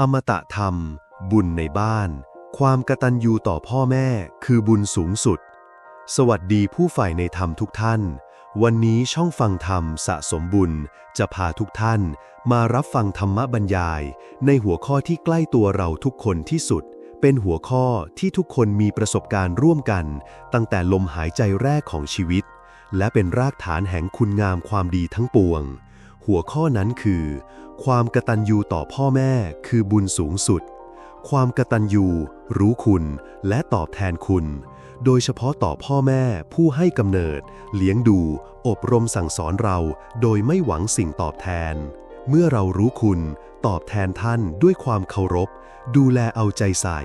อมตะธรรม บุญในบ้าน ความกตัญญูต่อพ่อแม่คือบุญสูงสุด สวัสดีผู้ใฝ่ในธรรมทุกท่าน วันนี้ช่องฟังธรรมสะสมบุญ จะพาทุกท่าน มารับฟังธรรมบรรยาย ในหัวข้อที่ใกล้ตัวเราทุกคนที่สุด เป็นหัวข้อที่ทุกคนมีประสบการณ์ร่วมกัน ตั้งแต่ลมหายใจแรกของชีวิต และเป็นรากฐานแห่งคุณงามความดีทั้งปวง หัวข้อนั้นคือ ความกตัญญูต่อพ่อแม่คือบุญสูงสุด ความกตัญญูรู้คุณและตอบแทนคุณ โดยเฉพาะต่อพ่อแม่ผู้ให้กำเนิด เลี้ยงดู อบรมสั่งสอนเรา โดยไม่หวังสิ่งตอบแทน เมื่อเรารู้คุณ ตอบแทนท่านด้วยความเคารพ ดูแลเอาใจใส่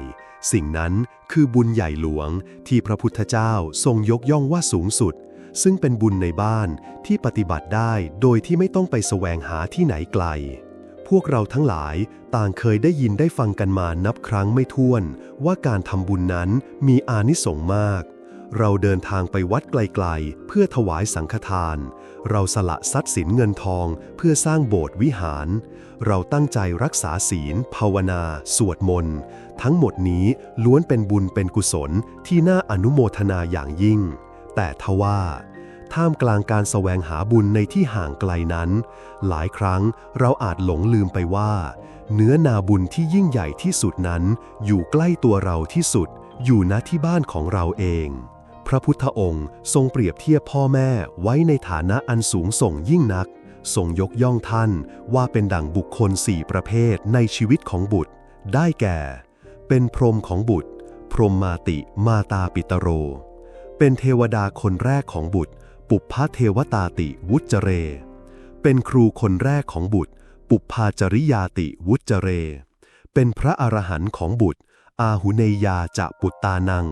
สิ่งนั้นคือบุญใหญ่หลวงที่พระพุทธเจ้าทรงยกย่องว่าสูงสุด ซึ่งเป็นบุญในบ้านที่ปฏิบัติได้โดยที่ไม่ต้องไปแสวงหาที่ไหนไกล พวกเราทั้งหลายต่างเคยได้ยินได้ฟังกันมานับครั้งไม่ถ้วน ว่าการทำบุญนั้นมีอานิสงส์มาก เราเดินทางไปวัดไกลๆ เพื่อถวายสังฆทาน เราสละทรัพย์สินเงินทองเพื่อสร้างโบสถ์วิหาร เราตั้งใจรักษาศีล ภาวนา สวดมนต์ ทั้งหมดนี้ล้วนเป็นบุญเป็นกุศลที่น่าอนุโมทนาอย่างยิ่ง แต่ทว่า ท่ามกลางการแสวงหาบุญในที่ห่างไกลนั้น หลายครั้งเราอาจหลงลืมไปว่า เนื้อนาบุญที่ยิ่งใหญ่ที่สุดนั้น อยู่ใกล้ตัวเราที่สุด อยู่ณที่บ้านของเราเอง พระพุทธองค์ทรงเปรียบเทียบพ่อแม่ไว้ในฐานะอันสูงส่งยิ่งนักทรงยกย่องท่านว่าเป็นดั่งบุคคลสี่ประเภทในชีวิตของบุตร ได้แก่ เป็นพรหมของบุตร พรหมมาติมาตาปิตโร เป็นเทวดาคนแรกของบุตร ปุพพเทวตาติวุจเร เป็นครูคนแรกของบุตร ปุพพาจริยาติวุจเร เป็นพระอรหันต์ของบุตร อาหุเนยาจะปุตตานัง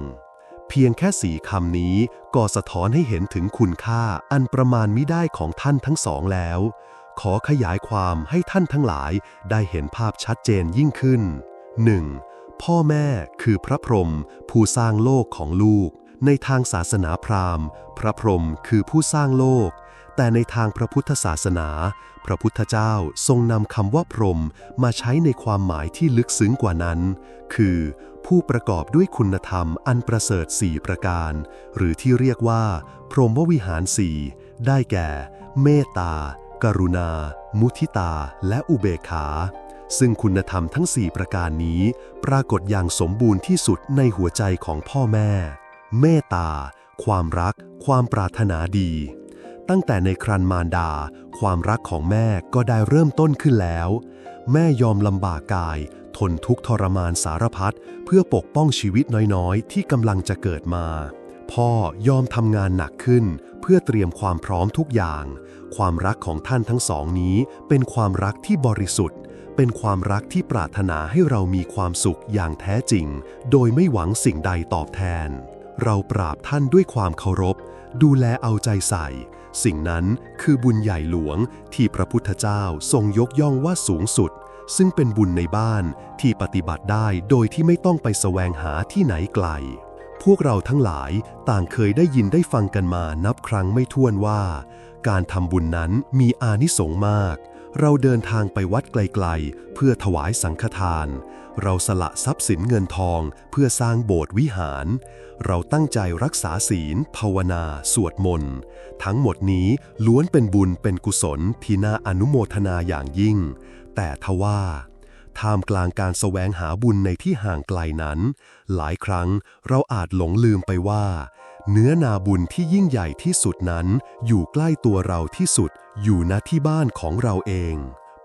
เพียงแค่สี่คำนี้ก็สะท้อนให้เห็นถึงคุณค่าอันประมาณมิได้ของท่านทั้งสองแล้ว ขอขยายความให้ท่านทั้งหลายได้เห็นภาพชัดเจนยิ่งขึ้น 1. พ่อแม่คือพระพรหมผู้สร้างโลกของลูก ในทางศาสนาพราหมณ์ พระพรหมคือผู้สร้างโลก แต่ในทางพระพุทธศาสนา พระพุทธเจ้าทรงนำคำว่าพรหมมาใช้ในความหมายที่ลึกซึ้งกว่านั้น คือ ผู้ประกอบด้วยคุณธรรมอันประเสริฐสี่ประการ หรือที่เรียกว่า พรหมวิหารสี่ได้แก่ เมตตา กรุณา มุทิตา และอุเบกขาซึ่งคุณธรรมทั้ง 4 ประการนี้ ปรากฏอย่างสมบูรณ์ที่สุดในหัวใจของพ่อแม่ เมตตา ความรัก ความปรารถนาดี ตั้งแต่ในครันมารดา ความรักของแม่ก็ได้เริ่มต้นขึ้นแล้ว แม่ยอมลำบากกาย ทนทุกทรมานสารพัดเพื่อปกป้องชีวิตน้อยๆ ที่กำลังจะเกิดมา พ่อยอมทำงานหนักขึ้น เพื่อเตรียมความพร้อมทุกอย่าง ความรักของท่านทั้งสองนี้ เป็นความรักที่บริสุทธิ์เป็นความรักที่ปรารถนาให้เรามีความสุขอย่างแท้จริง โดยไม่หวังสิ่งใดตอบแทน เราปราบท่านด้วยความเคารพ ดูแลเอาใจใส่ สิ่งนั้นคือบุญใหญ่หลวงที่พระพุทธเจ้าทรงยกย่องว่าสูงสุด ซึ่งเป็นบุญในบ้านที่ปฏิบัติได้โดยที่ไม่ต้องไปแสวงหาที่ไหนไกล พวกเราทั้งหลายต่างเคยได้ยินได้ฟังกันมานับครั้งไม่ถ้วนว่า การทำบุญนั้นมีอานิสงส์มากเราเดินทางไปวัดไกลๆ เพื่อถวายสังฆทาน เราสละทรัพย์สินเงินทองเพื่อสร้างโบสถ์วิหาร เราตั้งใจรักษาศีล ภาวนา สวดมนต์ ทั้งหมดนี้ล้วนเป็นบุญเป็นกุศลที่น่าอนุโมทนาอย่างยิ่ง แต่ทว่าท่ามกลางการแสวงหาบุญในที่ห่างไกลนั้น หลายครั้งเราอาจหลงลืมไปว่า เนื้อนาบุญที่ยิ่งใหญ่ที่สุดนั้น อยู่ใกล้ตัวเราที่สุด อยู่ณที่บ้านของเราเอง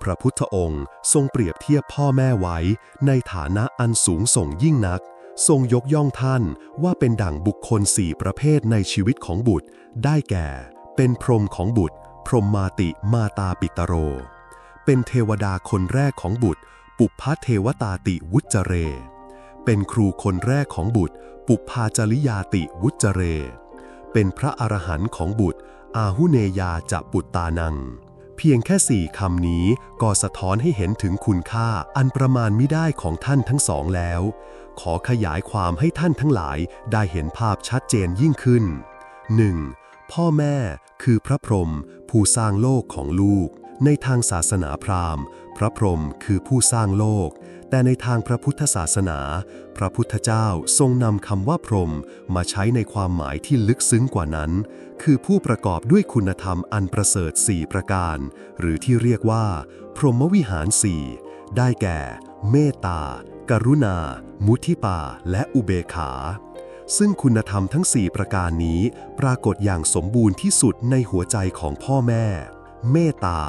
พระพุทธองค์ทรงเปรียบเทียบพ่อแม่ไว้ ในฐานะอันสูงส่งยิ่งนัก ทรงยกย่องท่านว่าเป็นดั่งบุคคลสี่ประเภทในชีวิตของบุตร ได้แก่ เป็นพรหมของบุตร พรหมมาติมาตาปิตโร เป็นเทวดาคนแรกของบุตร ปุพพเทวตาติวุจเร เป็นครูคนแรกของบุตร ปุพพาจริยาติวุจเร เป็นพระอรหันต์ของบุตร อาหุเนยาจะปุตตานัง เพียงแค่สี่คำนี้ก็สะท้อนให้เห็นถึงคุณค่าอันประมาณไม่ได้ของท่านทั้งสองแล้ว ขอขยายความให้ท่านทั้งหลายได้เห็นภาพชัดเจนยิ่งขึ้น 1. พ่อแม่คือพระพรหมผู้สร้างโลกของลูก ในทางศาสนาพราหมณ์ พระพรหมคือผู้สร้างโลก แต่ในทางพระพุทธศาสนา พระพุทธเจ้าทรงนำคำว่าพรหมมาใช้ในความหมายที่ลึกซึ้งกว่านั้น คือผู้ประกอบด้วยคุณธรรมอันประเสริฐสี่ประการ หรือที่เรียกว่า พรหมวิหารสี่ได้แก่ เมตตา กรุณา มุทิปาและอุเบกขา ซึ่งคุณธรรมทั้ง 4 ประการนี้ปรากฏอย่างสมบูรณ์ที่สุดในหัวใจของพ่อแม่ เมตตา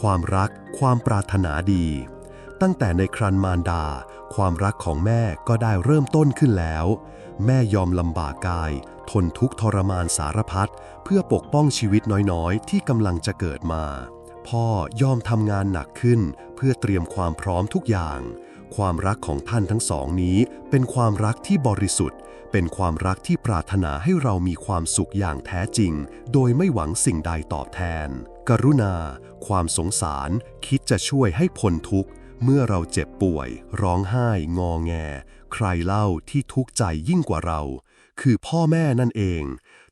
ความรัก ความปรารถนาดี ตั้งแต่ในครันมารดา ความรักของแม่ก็ได้เริ่มต้นขึ้นแล้ว แม่ยอมลำบากกาย ทนทุกทรมานสารพัดเพื่อปกป้องชีวิตน้อยๆ ที่กำลังจะเกิดมา พ่อยอมทำงานหนักขึ้น เพื่อเตรียมความพร้อมทุกอย่าง ความรักของท่านทั้งสองนี้ เป็นความรักที่บริสุทธิ์ เป็นความรักที่ปรารถนาให้เรามีความสุขอย่างแท้จริง โดยไม่หวังสิ่งใดตอบแทน กรุณา ความสงสาร คิดจะช่วยให้พ้นทุกข์ เมื่อเราเจ็บป่วย ร้องไห้ งอแง ใครเล่าที่ทุกข์ใจยิ่งกว่าเรา คือพ่อแม่นั่นเอง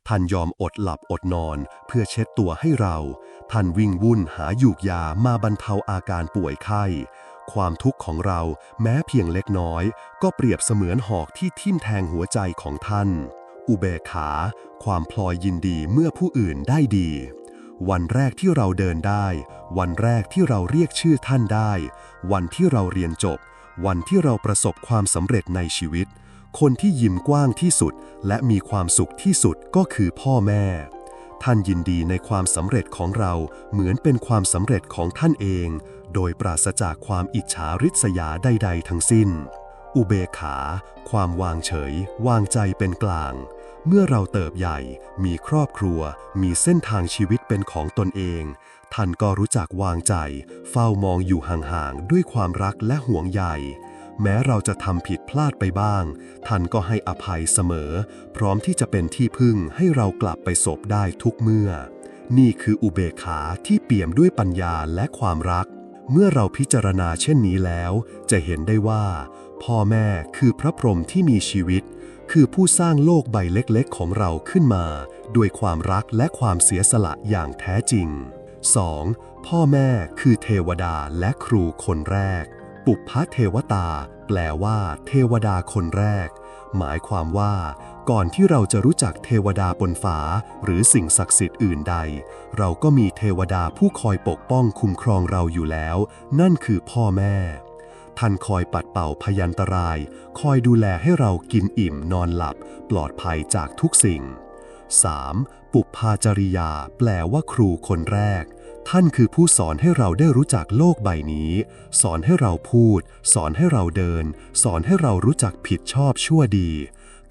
ท่านยอมอดหลับอดนอน เพื่อเช็ดตัวให้เรา ท่านวิ่งวุ่นหาหยูกยามาบรรเทาอาการป่วยไข้ความทุกข์ของเราแม้เพียงเล็กน้อย ก็เปรียบเสมือนหอกที่ทิ่มแทงหัวใจของท่าน อุเบกขา ความพลอยยินดีเมื่อผู้อื่นได้ดี วันแรกที่เราเดินได้ วันแรกที่เราเรียกชื่อท่านได้ วันที่เราเรียนจบ วันที่เราประสบความสำเร็จในชีวิต คนที่ยิ้มกว้างที่สุด และมีความสุขที่สุดก็คือพ่อแม่ ท่านยินดีในความสำเร็จของเราเหมือนเป็นความสำเร็จของท่านเอง โดยปราศจากความอิจฉาริษยาใด ๆ ทั้งสิ้น อุเบกขา ความวางเฉย วางใจเป็นกลาง เมื่อเราเติบใหญ่ มีครอบครัว มีเส้นทางชีวิตเป็นของตนเอง ท่านก็รู้จักวางใจ เฝ้ามองอยู่ห่างๆ ด้วยความรักและห่วงใย แม้เราจะทำผิดพลาดไปบ้าง ท่านก็ให้อภัยเสมอ พร้อมที่จะเป็นที่พึ่งให้เรากลับไปศพได้ทุกเมื่อ นี่คืออุเบกขาที่เปี่ยมด้วยปัญญาและความรัก เมื่อเราพิจารณาเช่นนี้แล้ว จะเห็นได้ว่า พ่อแม่คือพระพรหมที่มีชีวิต คือผู้สร้างโลกใบเล็กๆ ของเราขึ้นมา ด้วยความรักและความเสียสละอย่างแท้จริง 2. พ่อแม่คือเทวดาและครูคนแรก ปุพพเทวตา แปลว่า เทวดาคนแรก หมายความว่า ก่อนที่เราจะรู้จักเทวดาบนฟ้า หรือสิ่งศักดิ์สิทธิ์อื่นใด เราก็มีเทวดาผู้คอยปกป้องคุ้มครองเราอยู่แล้ว นั่นคือพ่อแม่ ท่านคอยปัดเป่าพยันตราย คอยดูแลให้เรากินอิ่มนอนหลับ ปลอดภัยจากทุกสิ่ง 3. ปุพพาจริยา แปลว่าครูคนแรก ท่านคือผู้สอนให้เราได้รู้จักโลกใบนี้ สอนให้เราพูด สอนให้เราเดิน สอนให้เรารู้จักผิดชอบชั่วดี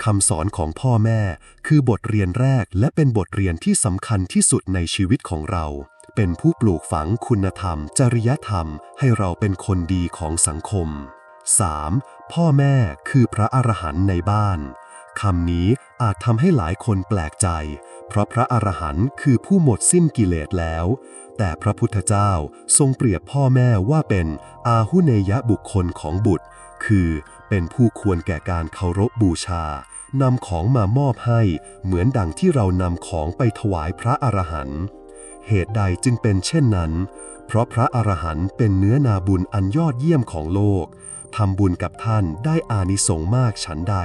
คำสอนของพ่อแม่ คือบทเรียนแรกและเป็นบทเรียนที่สำคัญที่สุดในชีวิตของเรา เป็นผู้ปลูกฝังคุณธรรม จริยธรรม ให้เราเป็นคนดีของสังคม 3. พ่อแม่คือพระอรหันต์ในบ้านคำนี้อาจทำให้หลายคนแปลกใจ เพราะพระอรหันต์คือผู้หมดสิ้นกิเลสแล้ว แต่พระพุทธเจ้าทรงเปรียบพ่อแม่ว่าเป็นอาหุเนยบุคคลของบุตร คือเป็นผู้ควรแก่การเคารพบูชานำของมามอบให้ เหมือนดังที่เรานำของไปถวายพระอรหันต์ เหตุใดจึงเป็นเช่นนั้น เพราะพระอรหันต์เป็นเนื้อนาบุญอันยอดเยี่ยมของโลกทำบุญกับท่านได้อานิสงส์มากฉันใด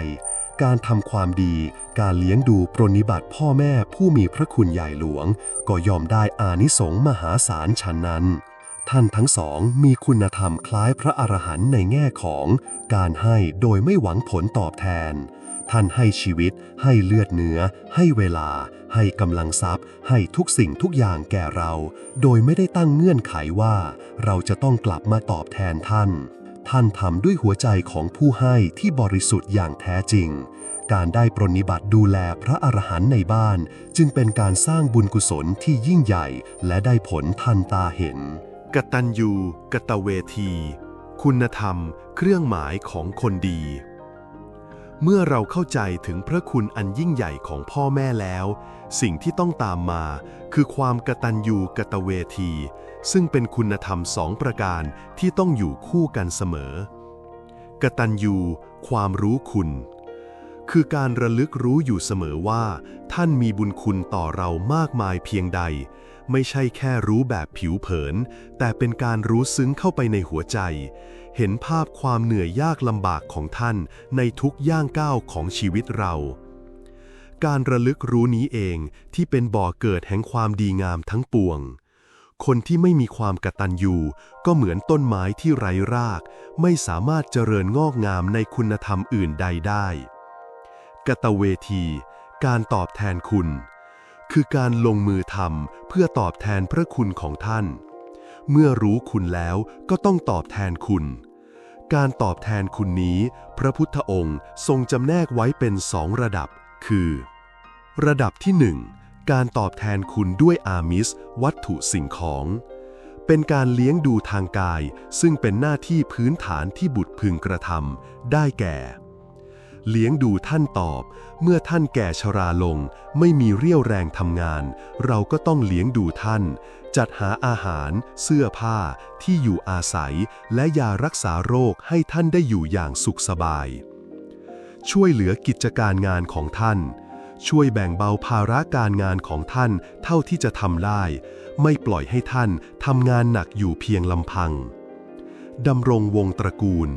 การทำความดี การเลี้ยงดูปรนิบัติพ่อแม่ผู้มีพระคุณใหญ่หลวง ก็ยอมได้อานิสงส์มหาศาลฉันนั้น ท่านทั้งสองมีคุณธรรมคล้ายพระอรหันต์ในแง่ของ การให้โดยไม่หวังผลตอบแทน ท่านให้ชีวิต ให้เลือดเนื้อ ให้เวลา ให้กำลังทรัพย์ ให้ทุกสิ่งทุกอย่างแก่เรา โดยไม่ได้ตั้งเงื่อนไขว่า เราจะต้องกลับมาตอบแทนท่าน ท่านทำด้วยหัวใจของผู้ให้ที่บริสุทธิ์อย่างแท้จริง การได้ปรนนิบัติดูแลพระอรหันต์ในบ้าน จึงเป็นการสร้างบุญกุศลที่ยิ่งใหญ่ และได้ผลทันตาเห็น กตัญญูกตเวที คุณธรรม เครื่องหมายของคนดี เมื่อเราเข้าใจถึงพระคุณอันยิ่งใหญ่ของพ่อแม่แล้ว สิ่งที่ต้องตามมาคือความกตัญญูกตเวที ซึ่งเป็นคุณธรรมสองประการที่ต้องอยู่คู่กันเสมอ กตัญญูความรู้คุณ คือการระลึกรู้อยู่เสมอว่า ท่านมีบุญคุณต่อเรามากมายเพียงใด ไม่ใช่แค่รู้แบบผิวเผิน แต่เป็นการรู้ซึ้งเข้าไปในหัวใจ เห็นภาพความเหนื่อยยากลำบากของท่านในทุกย่างก้าวของชีวิตเรา การระลึกรู้นี้เองที่เป็นบ่อเกิดแห่งความดีงามทั้งปวง คนที่ไม่มีความกตัญญูก็เหมือนต้นไม้ที่ไร้ราก ไม่สามารถเจริญงอกงามในคุณธรรมอื่นใดได้กตเวที การตอบแทนคุณ คือการลงมือทำเพื่อตอบแทนพระคุณของท่าน เมื่อรู้คุณแล้วก็ต้องตอบแทนคุณ การตอบแทนคุณนี้ พระพุทธองค์ทรงจำแนกไว้เป็นสองระดับ คือ ระดับที่หนึ่งการตอบแทนคุณด้วยอามิส วัตถุสิ่งของ เป็นการเลี้ยงดูทางกาย ซึ่งเป็นหน้าที่พื้นฐานที่บุตรพึงกระทำได้แก่ เลี้ยงดูท่านตอบ เมื่อท่านแก่ชราลง ไม่มีเรี่ยวแรงทำงาน เราก็ต้องเลี้ยงดูท่าน จัดหาอาหาร เสื้อผ้า ที่อยู่อาศัย และยารักษาโรคให้ท่านได้อยู่อย่างสุขสบาย ช่วยเหลือกิจการงานของท่าน ช่วยแบ่งเบาภาระการงานของท่านเท่าที่จะทำได้ ไม่ปล่อยให้ท่านทำงานหนักอยู่เพียงลำพังดำรงวงตระกูล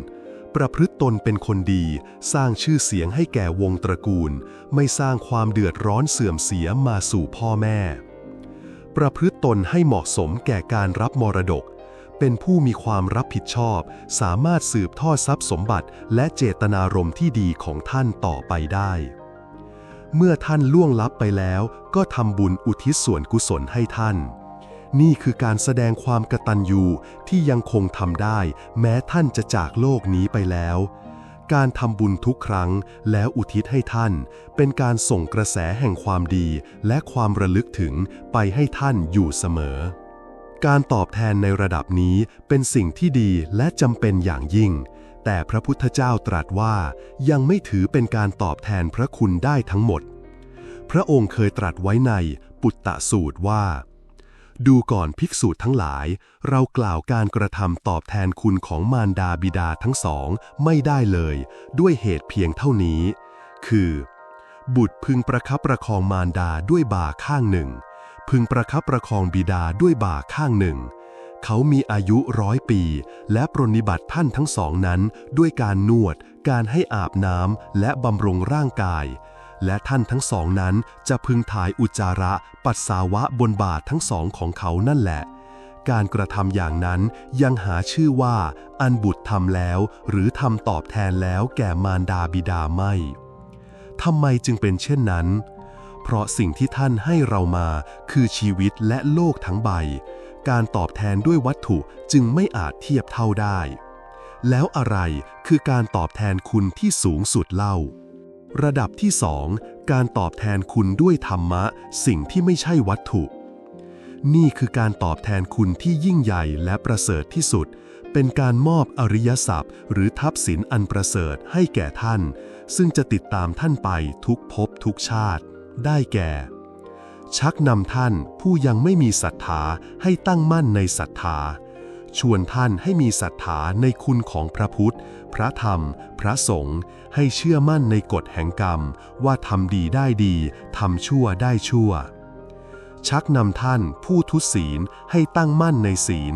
ประพฤติตนเป็นคนดี สร้างชื่อเสียงให้แก่วงตระกูล ไม่สร้างความเดือดร้อนเสื่อมเสียมาสู่พ่อแม่ ประพฤติตนให้เหมาะสมแก่การรับมรดก เป็นผู้มีความรับผิดชอบ สามารถสืบทอดทรัพย์สมบัติ และเจตนารมณ์ที่ดีของท่านต่อไปได้ เมื่อท่านล่วงลับไปแล้ว ก็ทำบุญอุทิศส่วนกุศลให้ท่าน นี่คือการแสดงความกตัญญูที่ยังคงทำได้ แม้ท่านจะจากโลกนี้ไปแล้ว การทำบุญทุกครั้งแล้วอุทิศให้ท่าน เป็นการส่งกระแสแห่งความดี และความระลึกถึงไปให้ท่านอยู่เสมอ การตอบแทนในระดับนี้เป็นสิ่งที่ดีและจำเป็นอย่างยิ่ง แต่พระพุทธเจ้าตรัสว่ายังไม่ถือเป็นการตอบแทนพระคุณได้ทั้งหมด พระองค์เคยตรัสไว้ในปุตตะสูตรว่า ดูก่อนภิกษุทั้งหลาย เรากล่าวการกระทำตอบแทนคุณของมารดาบิดาทั้งสองไม่ได้เลย ด้วยเหตุเพียงเท่านี้ คือ บุตรพึงประคับประคองมารดาด้วยบ่าข้างหนึ่ง พึงประคับประคองบิดาด้วยบ่าข้างหนึ่ง เขามีอายุร้อยปี และปรนนิบัติท่านทั้งสองนั้น ด้วยการนวด การให้อาบน้ำและบำรุงร่างกาย และท่านทั้งสองนั้นจะพึงถ่ายอุจจาระปัสสาวะบนบาททั้งสองของเขานั่นแหละ การกระทำอย่างนั้นยังหาชื่อว่า อันบุตรทำแล้ว หรือทำตอบแทนแล้วแก่มารดาบิดาไม่ทำไมจึงเป็นเช่นนั้น เพราะสิ่งที่ท่านให้เรามาคือชีวิตและโลกทั้งใบ การตอบแทนด้วยวัตถุจึงไม่อาจเทียบเท่าได้ แล้วอะไรคือการตอบแทนคุณที่สูงสุดเล่า ระดับที่สองการตอบแทนคุณด้วยธรรมะ สิ่งที่ไม่ใช่วัตถุ นี่คือการตอบแทนคุณที่ยิ่งใหญ่และประเสริฐที่สุด เป็นการมอบอริยทรัพย์ หรือทรัพย์สินอันประเสริฐให้แก่ท่าน ซึ่งจะติดตามท่านไปทุกภพทุกชาติ ได้แก่ ชักนำท่านผู้ยังไม่มีศรัทธาให้ตั้งมั่นในศรัทธา ชวนท่านให้มีศรัทธาในคุณของพระพุทธ พระธรรม พระสงฆ์ให้เชื่อมั่นในกฎแห่งกรรม ว่าทำดีได้ดีทำชั่วได้ชั่ว ชักนำท่านผู้ทุศีลให้ตั้งมั่นในศีล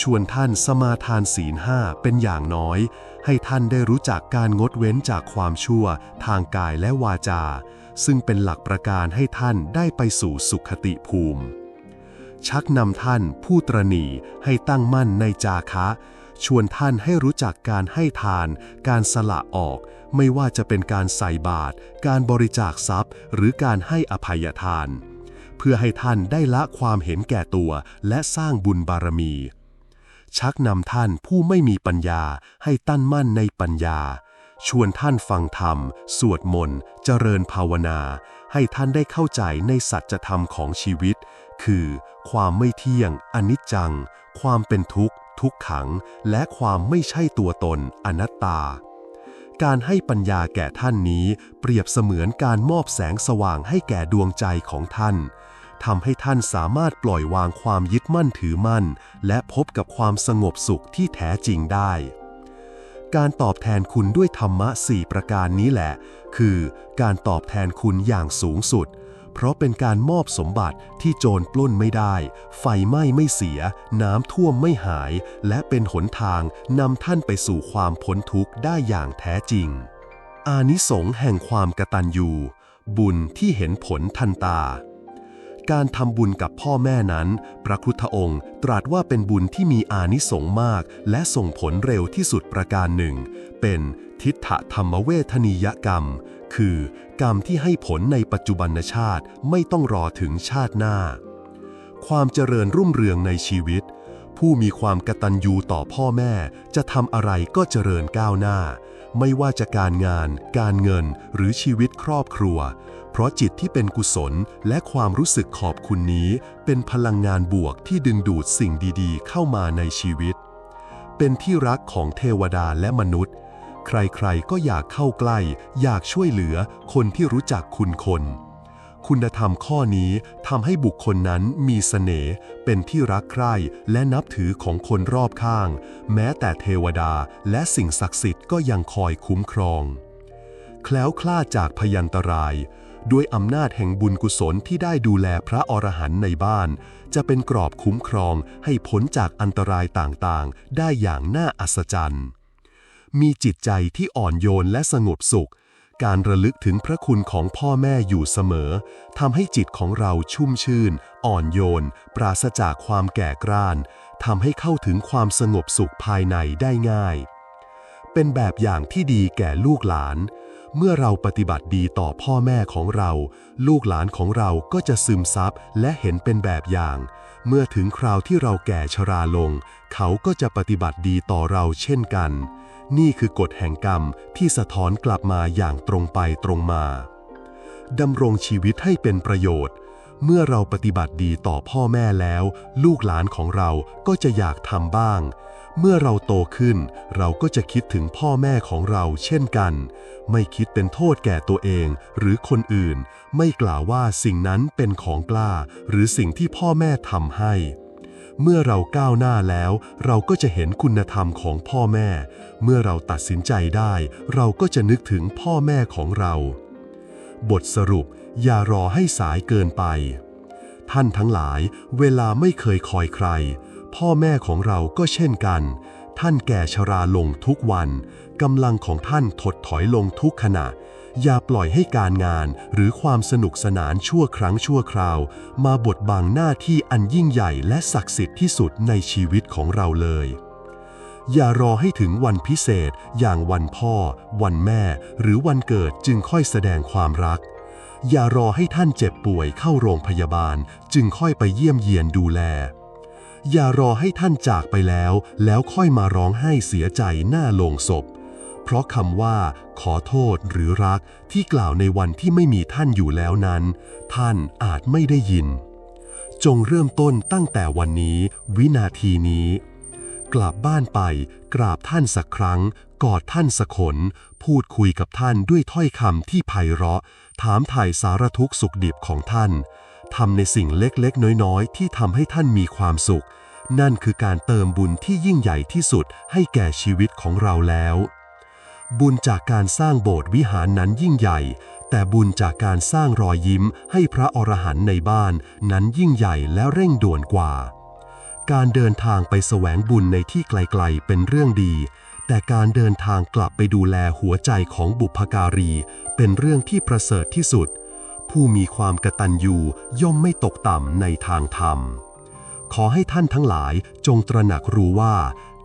ชวนท่านสมาทานศีลห้าเป็นอย่างน้อย ให้ท่านได้รู้จักการงดเว้นจากความชั่วทางกายและวาจา ซึ่งเป็นหลักประการให้ท่านได้ไปสู่สุขติภูมิ ชักนำท่านผู้ตรณีให้ตั้งมั่นในจาคะ ชวนท่านให้รู้จักการให้ทาน การสละออก ไม่ว่าจะเป็นการใส่บาตรการบริจาคทรัพย์ หรือการให้อภัยทาน เพื่อให้ท่านได้ละความเห็นแก่ตัว และสร้างบุญบารมี ชักนำท่านผู้ไม่มีปัญญาให้ตั้นมั่นในปัญญาชวนท่านฟังธรรม สวดมนต์ เจริญภาวนา ให้ท่านได้เข้าใจในสัจธรรมของชีวิต คือ ความไม่เที่ยง อนิจจัง ความเป็นทุกข์ ทุกขัง และความไม่ใช่ตัวตน อนัตตา การให้ปัญญาแก่ท่านนี้ เปรียบเสมือนการมอบแสงสว่างให้แก่ดวงใจของท่านทำให้ท่านสามารถปล่อยวางความยึดมั่นถือมั่น และพบกับความสงบสุขที่แท้จริงได้ การตอบแทนคุณด้วยธรรมะสี่ประการนี้แหละ คือ การตอบแทนคุณอย่างสูงสุด เพราะเป็นการมอบสมบัติที่โจรปล้นไม่ได้ ไฟไหม้ไม่เสีย น้ำท่วมไม่หาย และเป็นหนทางนำท่านไปสู่ความพ้นทุกข์ได้อย่างแท้จริง อานิสงส์แห่งความกตัญญูบุญที่เห็นผลทันตา การทำบุญกับพ่อแม่นั้น พระพุทธองค์ตรัสว่าเป็นบุญที่มีอานิสงส์มาก และส่งผลเร็วที่สุดประการหนึ่ง เป็น ทิฏฐธรรมเวทนียกรรม คือกรรมที่ให้ผลในปัจจุบันชาติไม่ต้องรอถึงชาติหน้า ความเจริญรุ่งเรืองในชีวิต ผู้มีความกตัญญูต่อพ่อแม่ จะทำอะไรก็เจริญก้าวหน้า ไม่ว่าจะการงาน การเงินหรือชีวิตครอบครัว เพราะจิตที่เป็นกุศลและความรู้สึกขอบคุณนี้ เป็นพลังงานบวกที่ดึงดูดสิ่งดีๆ เข้ามาในชีวิต เป็นที่รักของเทวดาและมนุษย์ ใครๆก็อยากเข้าใกล้ อยากช่วยเหลือคนที่รู้จักคุณคน คุณธรรมข้อนี้ทำให้บุคคลนั้นมีเสน่ห์เป็นที่รักใคร่และนับถือของคนรอบข้าง แม้แต่เทวดาและสิ่งศักดิ์สิทธิ์ก็ยังคอยคุ้มครอง แคล้วคลาดจากพยันตราย ด้วยอำนาจแห่งบุญกุศลที่ได้ดูแลพระอรหันต์ในบ้าน จะเป็นกรอบคุ้มครองให้พ้นจากอันตรายต่างๆ ได้อย่างน่าอัศจรรย์ มีจิตใจที่อ่อนโยนและสงบสุข การระลึกถึงพระคุณของพ่อแม่อยู่เสมอทำให้จิตของเราชุ่มชื่น อ่อนโยน ปราศจากความแก่กร้านทำให้เข้าถึงความสงบสุขภายในได้ง่าย เป็นแบบอย่างที่ดีแก่ลูกหลาน เมื่อเราปฏิบัติดีต่อพ่อแม่ของเรา ลูกหลานของเราก็จะซึมซับและเห็นเป็นแบบอย่างเมื่อถึงคราวที่เราแก่ชราลง เขาก็จะปฏิบัติดีต่อเราเช่นกัน นี่คือกฎแห่งกรรมที่สะท้อนกลับมาอย่างตรงไปตรงมา ดำรงชีวิตให้เป็นประโยชน์ เมื่อเราปฏิบัติดีต่อพ่อแม่แล้ว ลูกหลานของเราก็จะอยากทำบ้าง เมื่อเราโตขึ้น เราก็จะคิดถึงพ่อแม่ของเราเช่นกัน ไม่คิดเป็นโทษแก่ตัวเองหรือคนอื่น ไม่กล่าวว่าสิ่งนั้นเป็นของกล้า หรือสิ่งที่พ่อแม่ทำให้ เมื่อเราก้าวหน้าแล้ว เราก็จะเห็นคุณธรรมของพ่อแม่ เมื่อเราตัดสินใจได้ เราก็จะนึกถึงพ่อแม่ของเรา บทสรุป อย่ารอให้สายเกินไป ท่านทั้งหลาย เวลาไม่เคยคอยใคร พ่อแม่ของเราก็เช่นกัน ท่านแก่ชราลงทุกวันกำลังของท่านถดถอยลงทุกขณะ อย่าปล่อยให้การงานหรือความสนุกสนานชั่วครั้งชั่วคราว มาบดบังหน้าที่อันยิ่งใหญ่และศักดิ์สิทธิ์ที่สุดในชีวิตของเราเลย อย่ารอให้ถึงวันพิเศษ อย่างวันพ่อ วันแม่ หรือวันเกิดจึงค่อยแสดงความรัก อย่ารอให้ท่านเจ็บป่วยเข้าโรงพยาบาล จึงค่อยไปเยี่ยมเยียนดูแลอย่ารอให้ท่านจากไปแล้ว แล้วค่อยมาร้องไห้เสียใจหน้าโลงศพเพ ราะคำว่า ขอโทษหรือรักที่กล่าวในวันที่ไม่มีท่านอยู่แล้วนั้น ท่านอาจไม่ได้ยิน จงเริ่มต้นตั้งแต่วันนี้ วินาทีนี้ กลับบ้านไป กราบท่านสักครั้ง กอดท่านสักขนพูดคุยกับท่านด้วยถ้อยคำที่ไพเราะ ถามถ่ายสารทุกข์สุขดิบของท่านทำในสิ่งเล็กๆ น้อยๆ ที่ทำให้ท่านมีความสุข นั่นคือการเติมบุญที่ยิ่งใหญ่ที่สุดให้แก่ชีวิตของเราแล้ว บุญจากการสร้างโบสถ์วิหารนั้นยิ่งใหญ่ แต่บุญจากการสร้างรอยยิ้มให้พระอรหันต์ในบ้านนั้นยิ่งใหญ่และเร่งด่วนกว่า การเดินทางไปแสวงบุญในที่ไกลๆเป็นเรื่องดี แต่การเดินทางกลับไปดูแลหัวใจของบุพการี เป็นเรื่องที่ประเสริฐที่สุด ผู้มีความกตัญญูย่อมไม่ตกต่ำในทางธรรมขอให้ท่านทั้งหลายจงตระหนักรู้ว่า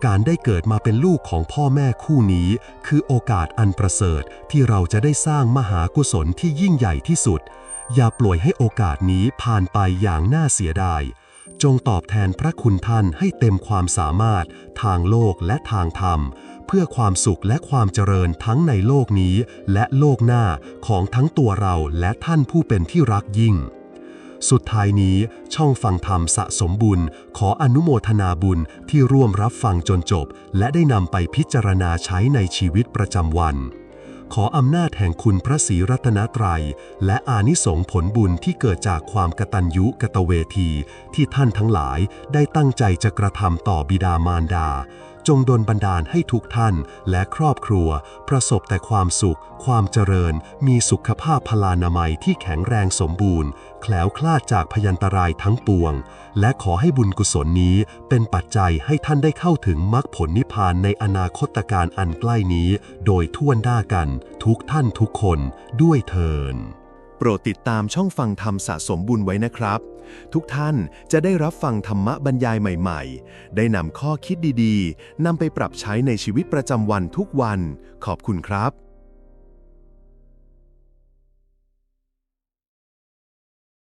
การได้เกิดมาเป็นลูกของพ่อแม่คู่นี้ คือโอกาสอันประเสริฐที่เราจะได้สร้างมหากุศลที่ยิ่งใหญ่ที่สุด อย่าปล่อยให้โอกาสนี้ผ่านไปอย่างน่าเสียดาย จงตอบแทนพระคุณท่านให้เต็มความสามารถ ทางโลกและทางธรรม เพื่อความสุขและความเจริญทั้งในโลกนี้ และโลกหน้าของทั้งตัวเราและท่านผู้เป็นที่รักยิ่ง สุดท้ายนี้ช่องฟังธรรมสะสมบุญ ขออนุโมทนาบุญที่ร่วมรับฟังจนจบ และได้นำไปพิจารณาใช้ในชีวิตประจำวัน ขออำนาจแห่งคุณพระศรีรัตนตรัย และอานิสงส์ผลบุญที่เกิดจากความกตัญญูกะตเวที ที่ท่านทั้งหลายได้ตั้งใจจะกระทำต่อบิดามารดา จงดลบันดาลให้ทุกท่านและครอบครัว ประสบแต่ความสุข ความเจริญ มีสุขภาพพลานามัยที่แข็งแรงสมบูรณ์ แคล้วคลาดจากพยันตรายทั้งปวง และขอให้บุญกุศลนี้เป็นปัจจัยให้ท่านได้เข้าถึงมรรคผลนิพพานในอนาคตการอันใกล้นี้ โดยทั่วหน้ากัน ทุกท่านทุกคน ด้วยเทิน โปรดติดตามช่องฟังธรรมสะสมบุญไว้นะครับ ทุกท่านจะได้รับฟังธรรมะบรรยายใหม่ ๆ ได้นำข้อคิดดีๆนำไปปรับใช้ในชีวิตประจำวันทุกวัน ขอบคุณครับ